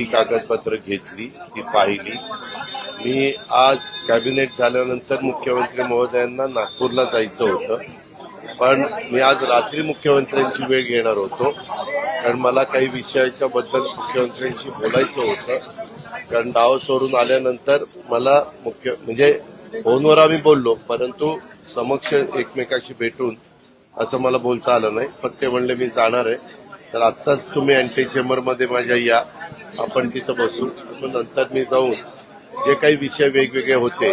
ती कागदपत्र घेतली ती पाहिली. मी आज कॅबिनेट झाल्यानंतर मुख्यमंत्री महोदयांना नागपूरला जायचं होतं. पण मी आज रात्री मुख्यमंत्र्यांची वेळ घेणार होतो. कारण मला काही विषयाच्या बद्दल मुख्यमंत्र्यांशी बोलायचं होतं. कारण डाव सोडून आल्यानंतर मला मुख्य म्हणजे फोनवर आम्ही बोललो परंतु समक्ष एकमेकाशी भेटून असं मला बोलता आलं नाही. पण ते म्हणले मी जाणार आहे. तर आत्ताच तुम्ही अँटी चेंबरमध्ये माझ्या या. आपण तिथं बसू मग नंतर मी जाऊन जे काही विषय वेगवेगळे होते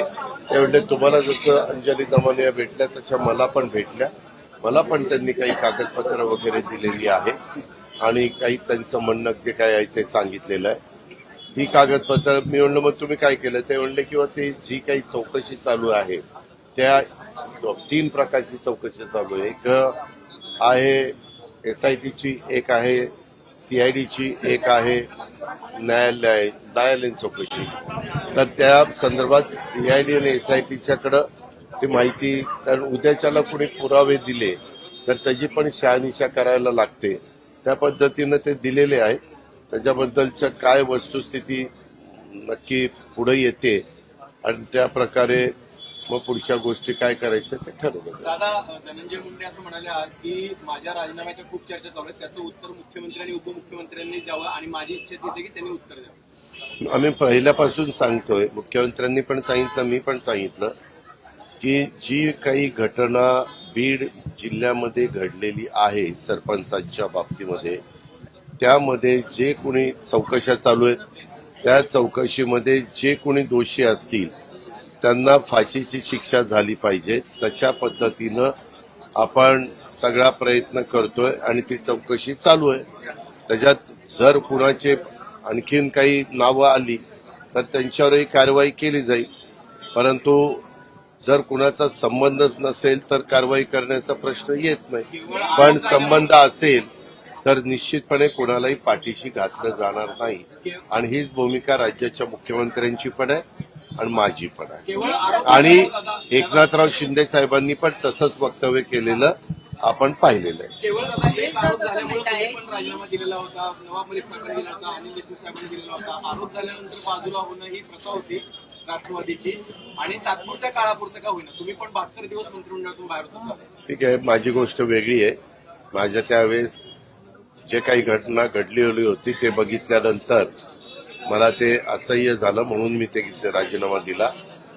ते म्हणले तुम्हाला जसं अंजली दमानिया भेटल्या तशा मला पण भेटल्या. मला पण त्यांनी काही कागदपत्र वगैरे दिलेली आहे आणि काही त्यांचं म्हणणं जे काय आहे ते सांगितलेलं आहे. ती कागदपत्र मी म्हणलं मग तुम्ही काय केलं? ते म्हणले किंवा ते जी काही चौकशी चालू आहे त्या तीन प्रकारची चौकशी चालू आहे. एक आहे एस आय टीची एक आहे सीआयडीची एक आहे न्यायालय न्यायालयीन चौकशी. तर त्या संदर्भात सीआयडी आणि एस आय टीच्याकडं ती माहिती कारण उद्याच्याला कुणी पुरावे दिले तर त्याची पण शहानिशा करायला लागते. त्या पद्धतीनं ते दिलेले आहेत. त्याच्याबद्दलच्या काय वस्तुस्थिती नक्की पुढे येते. आणि त्या प्रकारे मग पुढच्या गोष्टी काय करायच्या ते ठरवलं दादा धनंजय मुंडे असं म्हणाले आज की माझ्या राजीनाम्याच्या खूप चर्चा चालू आहेत. त्याचं उत्तर मुख्यमंत्री आणि उपमुख्यमंत्र्यांनीच द्यावं आणि माझी इच्छा तीच आहे की त्यांनी उत्तर द्यावं. आम्ही पहिल्यापासून सांगतोय मुख्यमंत्र्यांनी पण सांगितलं मी पण सांगितलं की जी काही घटना बीड जिल्ह्यामध्ये घडलेली आहे सरपंचांच्या बाबतीमध्ये त्यामध्ये जे कोणी चौकशा चालू आहेत त्या चौकशीमध्ये जे कोणी दोषी असतील त्यांना फाशीची शिक्षा झाली पाहिजे. तशा पद्धतीनं आपण सगळा प्रयत्न करतोय आणि ती चौकशी चालू आहे. त्याच्यात जर कुणाचे आणखीन काही नावं आली तर त्यांच्यावरही कारवाई केली जाईल. परंतु जर कुणाचा संबंधच नसेल तर कारवाई करण्याचा प्रश्न येत नाही. पण संबंध असेल तर निश्चितपणे कोणालाही पाठीशी घातलं जाणार नाही. आणि हीच भूमिका राज्याच्या मुख्यमंत्र्यांची पण आहे. आणि माझी पण आहे. आणि एकनाथराव शिंदे साहेबांनी पण तसंच वक्तव्य केलेलं आपण पाहिलेलं आहे. ही राष्ट्रवादीची. आणि तात्पुरत्या काळापुरतं का होईना? तुम्ही पण बहात्तर दिवस मंत्रिमंडळातून बाहेर होता ठीक आहे माझी गोष्ट वेगळी आहे. माझ्या त्यावेळेस जे काही घटना घडलेली होती ते बघितल्यानंतर मला ते असह्य झालं म्हणून मी ते राजीनामा दिला.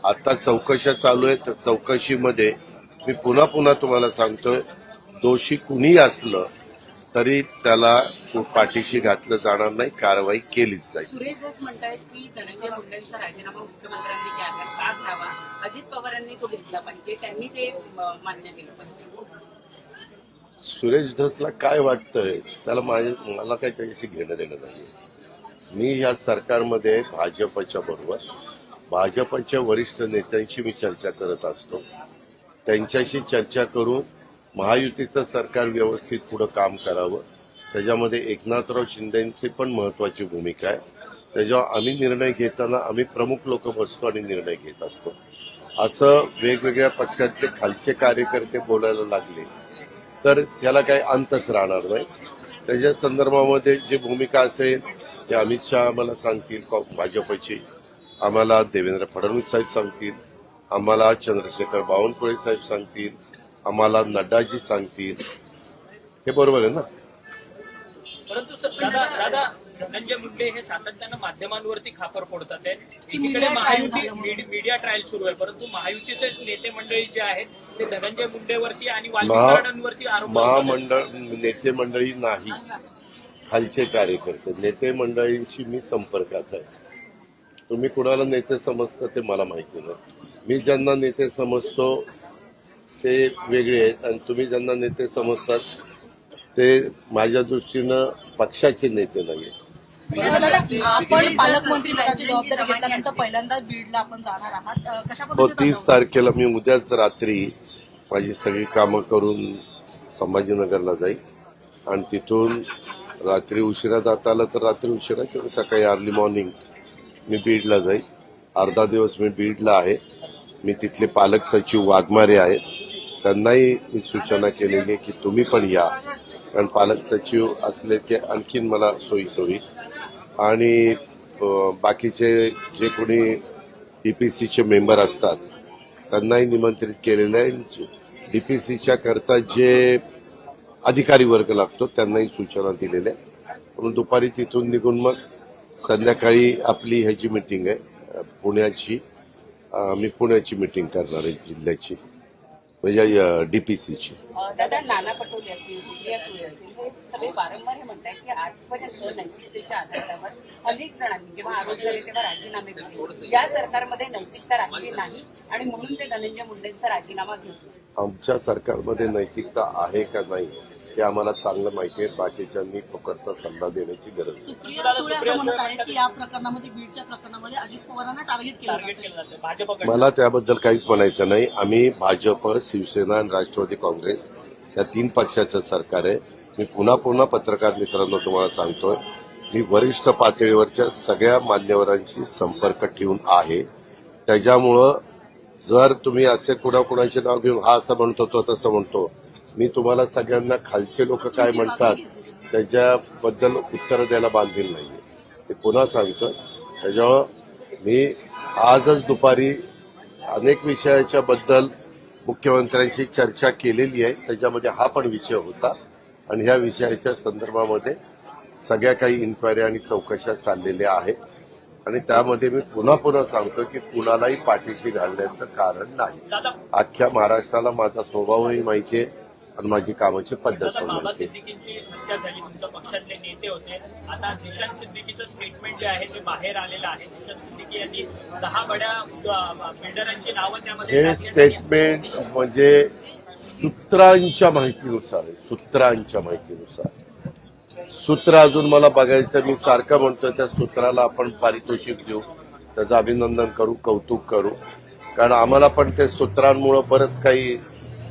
आता चौकशा चालू आहेत. तर चौकशीमध्ये मी पुन्हा पुन्हा तुम्हाला सांगतोय दोषी कुणी असलं तरी त्याला पाठीशी घातलं जाणार नाही कारवाई केलीच जाईल. सुरेश दास म्हणतायत की धनंजय मुंडेंचा राजीनामा मुख्यमंत्र्यांनी घ्यावा का घ्यावा. अजित पवारांनी तो घेतला पाहिजे त्यांनी ते म, मान्य केलं पाहिजे सुरेश धसला काय वाटतंय? त्याला माझे मला काही त्याच्याशी घेणं देणं नाही मी या सरकारमध्ये भाजपच्या बरोबर भाजपच्या वरिष्ठ नेत्यांशी मी चर्चा करत असतो. त्यांच्याशी चर्चा करून महायुतीचं सरकार व्यवस्थित पुढं काम करावं. त्याच्यामध्ये एकनाथराव शिंदेची पण महत्वाची भूमिका आहे. त्याच्यावर आम्ही निर्णय घेताना आम्ही प्रमुख लोक बसतो आणि निर्णय घेत असतो. असं वेगवेगळ्या पक्षातले खालचे कार्यकर्ते बोलायला लागले तर त्याला काही अंतच राहणार नाही. त्याच्या संदर्भामध्ये जी भूमिका असेल ते अमित शहा आम्हाला सांगतील भाजपची. आम्हाला देवेंद्र फडणवीस साहेब सांगतील आम्हाला चंद्रशेखर बावनकुळे साहेब सांगतील आम्हाला नड्डाजी सांगतील. हे बरोबर आहे ना? परंतु सर दादा दादा धनंजय मुंडे हे सातत्यानं माध्यमांवरती खापर फोडतात एकीकडे महायुती मीड- मीडिया ट्रायल सुरू आहे परंतु महायुतीचेच नेते मंडळी जे आहेत ते धनंजय मुंडेवरती आणि. महामंडळ नेते मंडळी नाही. खालचे कार्यकर्ते नेते मंडळींशी मी संपर्कात आहे. तुम्ही कुणाला नेते समजता ते मला माहिती नाही. मी ज्यांना नेते समजतो ते वेगळे आहेत आणि तुम्ही ज्यांना नेते समजतात ते माझ्या दृष्टीनं पक्षाचे नेते नाही आहेत. आपण पालकमंत्री पदाची जबाबदारी घेतल्यानंतर पहिल्यांदा बीडला आपण जाणार आहात. अ, कशा हो तीस तारखेला मी उद्याच रात्री माझी सगळी कामं करून संभाजीनगरला जाईल. आणि तिथून रात्री उशिरा जाता आलं तर रात्री उशिरा किंवा सकाळी अर्ली मॉर्निंग मी बीडला जाईल अर्धा दिवस मी बीडला आहे. मी तिथले पालक सचिव वाघमारे आहेत. त्यांनाही मी सूचना केलेली आहे की तुम्ही पण या. कारण पालक सचिव असले की आणखीन मला सोयी सोयी आणि बाकीचे जे कोणी बी पी सीचे मेंबर असतात त्यांनाही निमंत्रित केलेलं आहे. डीपीसीच्या करता जे अधिकारी वर्ग लागतो त्यांनाही सूचना दिलेल्या म्हणून दुपारी तिथून निघून मग संध्याकाळी आपली ह्याची मिटिंग आहे. पुण्याची मी पुण्याची मिटिंग करणार आहे जिल्ह्याची. म्हणजे डीपीसीची अं, दादा नाना पटोले असतील सुप्रिया सुळे असतील हे सगळे वारंवार हे म्हणतात की आजपर्यंत नैतिकतेच्या आधारावर अनेक जणांनी जेव्हा आरोप झाले तेव्हा राजीनामे दिले. या सरकारमध्ये नैतिकता राहिली नाही आणि म्हणून ते धनंजय मुंडेंचा राजीनामा घेतले. आमच्या सरकारमध्ये नैतिकता आहे का नाही ते आम्हाला चांगलं माहिती आहे बाकीच्यांनी फुकटचा सल्ला देण्याची गरज नाही. सुप्रिया सुळे असं म्हणत आहेत की या प्रकरणामध्ये बीडच्या प्रकरणामध्ये अजित पवारांना टार्गेट केलं टार्गेट जातं केलं जातं भाजपकडे मला त्याबद्दल काहीच म्हणायचं नाही. आम्ही भाजप शिवसेना आणि राष्ट्रवादी काँग्रेस या तीन पक्षाचं सरकार आहे. मी पुन्हा पुन्हा पत्रकार मित्रांनो तुम्हाला सांगतोय. मी वरिष्ठ पातळीवरच्या सगळ्या मान्यवरांशी संपर्क ठेवून आहे. त्याच्यामुळं जर तुम्ही असे कुणाकुणाचे नाव घेऊन हा असं म्हणतो तो तसं म्हणतो मी तुम्हाला सगळ्यांना खालचे लोक काय म्हणतात त्याच्याबद्दल उत्तर द्यायला बांधील नाहीये. मी पुन्हा सांगतोय त्याच्यामुळं मी आजच दुपारी अनेक विषयाच्या बद्दल मुख्यमंत्र्यांशी चर्चा केलेली आहे. त्याच्यामध्ये हा पण विषय होता आणि ह्या विषयाच्या संदर्भामध्ये सगळ्या काही इन्क्वायरी आणि चौकशा चाललेल्या आहेत. आणि त्यामध्ये मी पुन्हा पुन्हा सांगतो की कुणालाही पाठीशी घालण्याचं कारण नाही. अख्ख्या महाराष्ट्राला माझा स्वभावही माहिती आहे. आणि माझी कामाची पद्धत बाबा आहे सिद्दीकींची हत्या झाली तुमच्या पक्षातले नेते होते. आता जिशान सिद्दीकीचं स्टेटमेंट जे आहे ते बाहेर आलेलं आहे. जिशान सिद्दीकी यांनी दहा बड्या बिल्डरांची नावं त्यामध्ये हे स्टेटमेंट म्हणजे सूत्रांच्या माहितीनुसार आहे. सूत्रांच्या माहितीनुसार सूत्र अजून मला बघायचं मी सारखं म्हणतोय त्या सूत्राला आपण पारितोषिक देऊ. त्याचं अभिनंदन करू कौतुक करू. कारण आम्हाला पण ते सूत्रांमुळं बरंच काही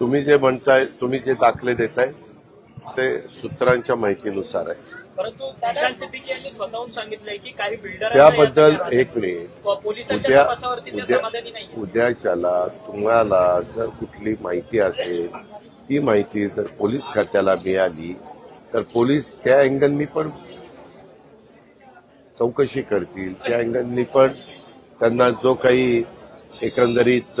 तुम्ही जे म्हणताय तुम्ही जे दाखले देताय ते सूत्रांच्या माहितीनुसार आहे. परंतु जिशान सिद्दीकी यांनी स्वतःहून सांगितलंय की काही बिल्डर त्याबद्दल एक मिनिट. पोलिसांच्या उद्या तपासावरती ते उद्या समाधानी नाही उद्याच्याला तुम्हाला जर कुठली माहिती असेल ती माहिती जर पोलीस खात्याला मिळाली तर पोलीस त्या अँगलनी पण चौकशी करतील. त्या अँगलनी पण त्यांना जो काही एकंदरीत